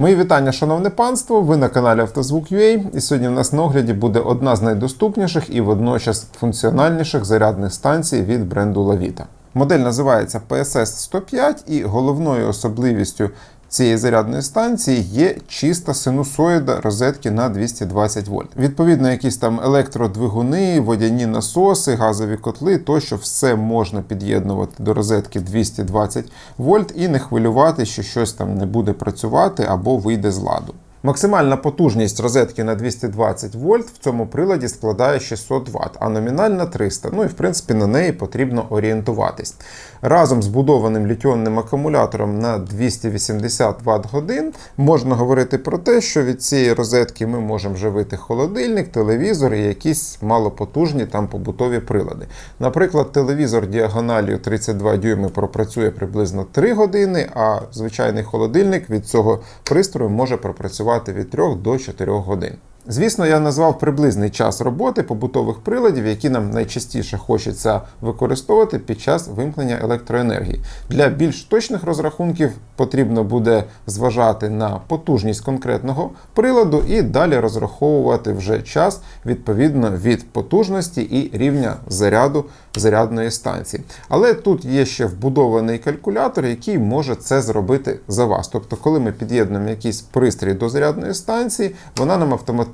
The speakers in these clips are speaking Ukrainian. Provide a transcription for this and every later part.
Мої вітання, шановне панство. Ви на каналі Автозвук.ua і сьогодні в нас на огляді буде одна з найдоступніших і водночас функціональніших зарядних станцій від бренду Lavita. Модель називається PSS 105 і головною особливістю цієї зарядної станції є чиста синусоїда розетки на 220 вольт. Відповідно, якісь там електродвигуни, водяні насоси, газові котли, тощо все можна під'єднувати до розетки 220 вольт і не хвилювати, що щось там не буде працювати або вийде з ладу. Максимальна потужність розетки на 220 вольт в цьому приладі складає 600 Вт, а номінальна 300. Ну і в принципі на неї потрібно орієнтуватись. Разом з будованим літіонним акумулятором на 280 Вт годин можна говорити про те, що від цієї розетки ми можемо живити холодильник, телевізор і якісь малопотужні там побутові прилади. Наприклад, телевізор діагоналію 32 дюйми пропрацює приблизно 3 години, а звичайний холодильник від цього пристрою може пропрацювати від 3 до 4 годин. Звісно, я назвав приблизний час роботи побутових приладів, які нам найчастіше хочеться використовувати під час вимкнення електроенергії. Для більш точних розрахунків потрібно буде зважати на потужність конкретного приладу і далі розраховувати вже час відповідно від потужності і рівня заряду зарядної станції. Але тут є ще вбудований калькулятор, який може це зробити за вас. Тобто, коли ми під'єднуємо якийсь пристрій до зарядної станції, вона нам автоматично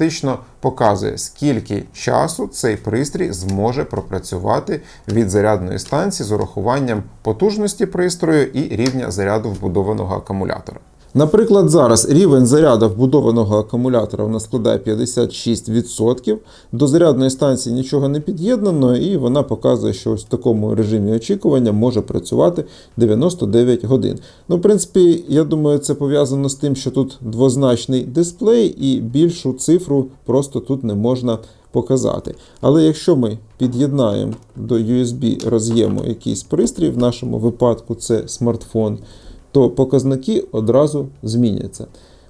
показує, скільки часу цей пристрій зможе пропрацювати від зарядної станції з урахуванням потужності пристрою і рівня заряду вбудованого акумулятора. Наприклад, зараз рівень заряду вбудованого акумулятора у нас складає 56%. До зарядної станції нічого не під'єднано, і вона показує, що ось в такому режимі очікування може працювати 99 годин. Ну, в принципі, я думаю, це пов'язано з тим, що тут двозначний дисплей, і більшу цифру просто тут не можна показати. Але якщо ми під'єднаємо до USB роз'єму якийсь пристрій, в нашому випадку це смартфон то показники одразу зміняться.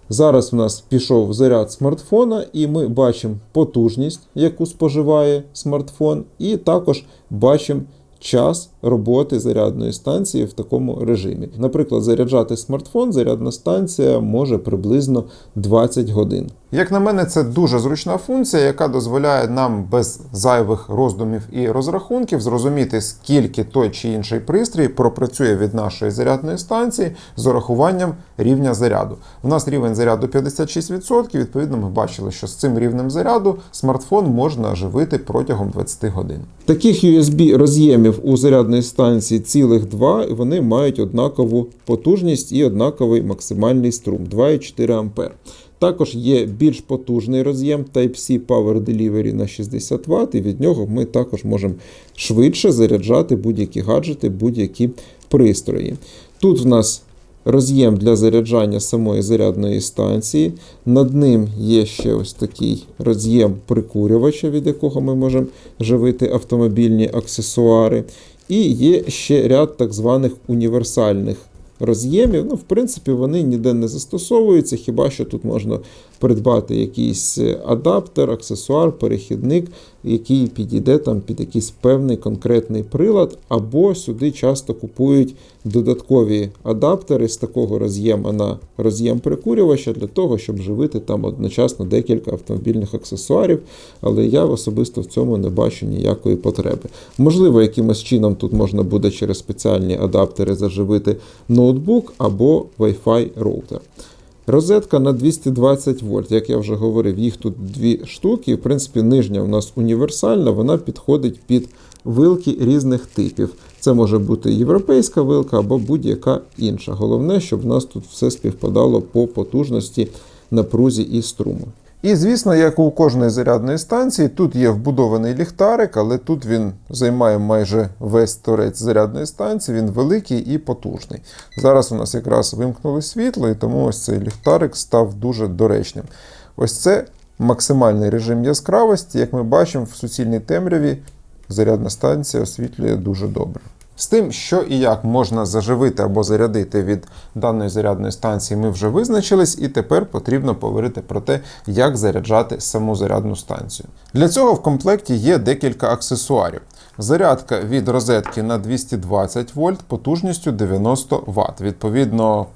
Зараз у нас пішов заряд смартфона, і ми бачимо потужність, яку споживає смартфон, і також бачимо час роботи зарядної станції в такому режимі. Наприклад, заряджати смартфон, зарядна станція може приблизно 20 годин. Як на мене, це дуже зручна функція, яка дозволяє нам без зайвих роздумів і розрахунків зрозуміти, скільки той чи інший пристрій пропрацює від нашої зарядної станції з урахуванням рівня заряду. У нас рівень заряду 56%, відповідно, ми бачили, що з цим рівнем заряду смартфон можна живити протягом 20 годин. Таких USB роз'ємів у зарядної станції цілих два, і вони мають однакову потужність і однаковий максимальний струм 2,4 А. Також є більш потужний роз'єм Type-C Power Delivery на 60 Вт, і від нього ми також можемо швидше заряджати будь-які гаджети, будь-які пристрої. Тут в нас роз'єм для заряджання самої зарядної станції. Над ним є ще ось такий роз'єм прикурювача, від якого ми можемо живити автомобільні аксесуари. І є ще ряд так званих універсальних роз'ємів. Ну, в принципі, вони ніде не застосовуються, хіба що тут можна придбати якийсь адаптер, аксесуар, перехідник, який підійде там під якийсь певний конкретний прилад, або сюди часто купують додаткові адаптери з такого роз'єма на роз'єм прикурювача для того, щоб живити там одночасно декілька автомобільних аксесуарів. Але я особисто в цьому не бачу ніякої потреби. Можливо, якимось чином тут можна буде через спеціальні адаптери заживити ноутбук або Wi-Fi роутер. Розетка на 220 вольт, як я вже говорив, їх тут дві штуки. В принципі, нижня у нас універсальна, вона підходить під вилки різних типів. Це може бути європейська вилка або будь-яка інша. Головне, щоб в нас тут все співпадало по потужності, напрузі і струму. І, звісно, як у кожної зарядної станції, тут є вбудований ліхтарик, але тут він займає майже весь торець зарядної станції, він великий і потужний. Зараз у нас якраз вимкнули світло, і тому ось цей ліхтарик став дуже доречним. Ось це максимальний режим яскравості. Як ми бачимо, в суцільній темряві зарядна станція освітлює дуже добре. З тим, що і як можна заживити або зарядити від даної зарядної станції, ми вже визначились, і тепер потрібно поговорити про те, як заряджати саму зарядну станцію. Для цього в комплекті є декілька аксесуарів. Зарядка від розетки на 220 вольт потужністю 90 Вт. Відповідно,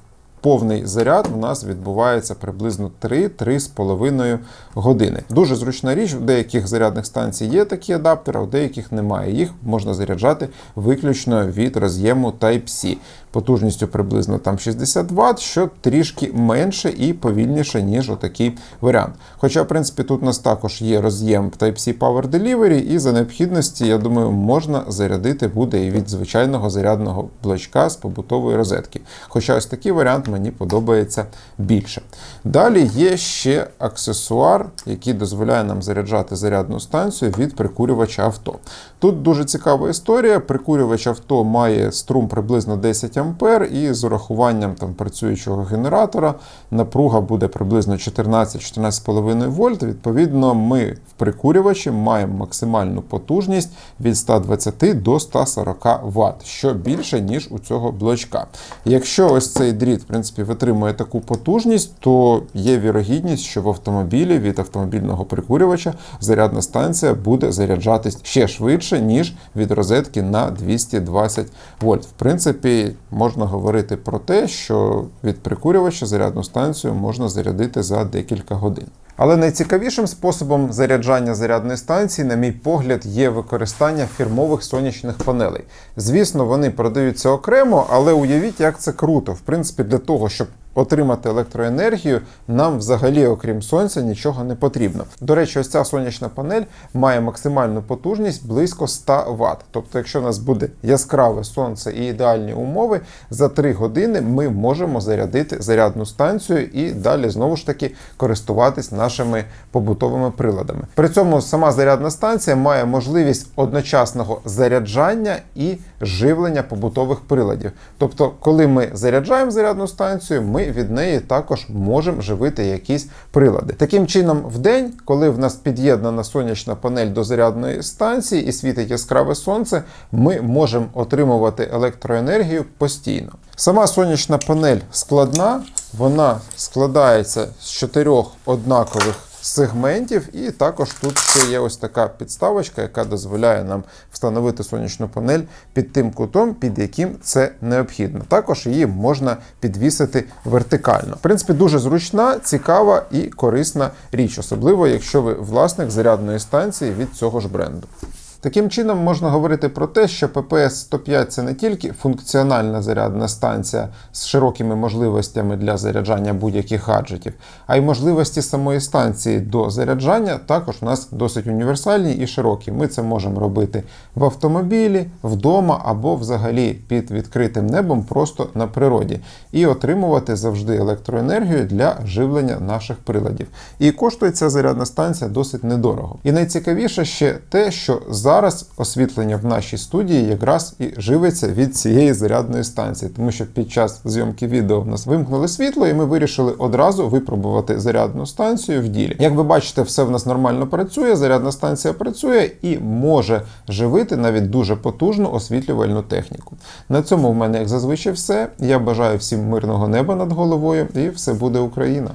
повний заряд у нас відбувається приблизно 3-3,5 години. Дуже зручна річ, у деяких зарядних станцій є такі адаптери, а у деяких немає. Їх можна заряджати виключно від роз'єму Type-C. Потужністю приблизно там 60 Вт, що трішки менше і повільніше, ніж отакий варіант. Хоча, в принципі, тут у нас також є роз'єм Type-C Power Delivery, і за необхідності, я думаю, можна зарядити буде і від звичайного зарядного блочка з побутової розетки. Хоча ось такий варіант мені подобається більше. Далі є ще аксесуар, який дозволяє нам заряджати зарядну станцію від прикурювача авто. Тут дуже цікава історія. Прикурювач авто має струм приблизно 10 А, і з урахуванням там працюючого генератора напруга буде приблизно 14-14,5 вольт. Відповідно, ми в прикурювачі маємо максимальну потужність від 120 до 140 Вт, що більше, ніж у цього блочка. Якщо ось цей дріт, принципі, витримує таку потужність, то є вірогідність, що в автомобілі від автомобільного прикурювача зарядна станція буде заряджатись ще швидше, ніж від розетки на 220 вольт. В принципі, можна говорити про те, що від прикурювача зарядну станцію можна зарядити за декілька годин. Але найцікавішим способом заряджання зарядної станції, на мій погляд, є використання фірмових сонячних панелей. Звісно, вони продаються окремо, але уявіть, як це круто. В принципі, для того, щоб отримати електроенергію, нам взагалі, окрім сонця, нічого не потрібно. До речі, ось ця сонячна панель має максимальну потужність близько 100 Вт. Тобто, якщо у нас буде яскраве сонце і ідеальні умови, за 3 години ми можемо зарядити зарядну станцію і далі знову ж таки користуватись нашими побутовими приладами. При цьому сама зарядна станція має можливість одночасного заряджання і живлення побутових приладів. Тобто, коли ми заряджаємо зарядну станцію, ми від неї також можемо живити якісь прилади. Таким чином, в день, коли в нас під'єднана сонячна панель до зарядної станції і світить яскраве сонце, ми можемо отримувати електроенергію постійно. Сама сонячна панель складна, вона складається з чотирьох однакових сегментів, і також тут ще є ось така підставочка, яка дозволяє нам встановити сонячну панель під тим кутом, під яким це необхідно. Також її можна підвісити вертикально. В принципі, дуже зручна, цікава і корисна річ, особливо якщо ви власник зарядної станції від цього ж бренду. Таким чином можна говорити про те, що ППС 105 це не тільки функціональна зарядна станція з широкими можливостями для заряджання будь-яких гаджетів, а й можливості самої станції до заряджання також у нас досить універсальні і широкі. Ми це можемо робити в автомобілі, вдома або взагалі під відкритим небом просто на природі, і отримувати завжди електроенергію для живлення наших приладів. І коштує ця зарядна станція досить недорого. І найцікавіше ще те, що зараз освітлення в нашій студії якраз і живиться від цієї зарядної станції, тому що під час зйомки відео в нас вимкнули світло, і ми вирішили одразу випробувати зарядну станцію в ділі. Як ви бачите, все в нас нормально працює, зарядна станція працює і може живити навіть дуже потужну освітлювальну техніку. На цьому в мене, як зазвичай, все. Я бажаю всім мирного неба над головою, і все буде Україна.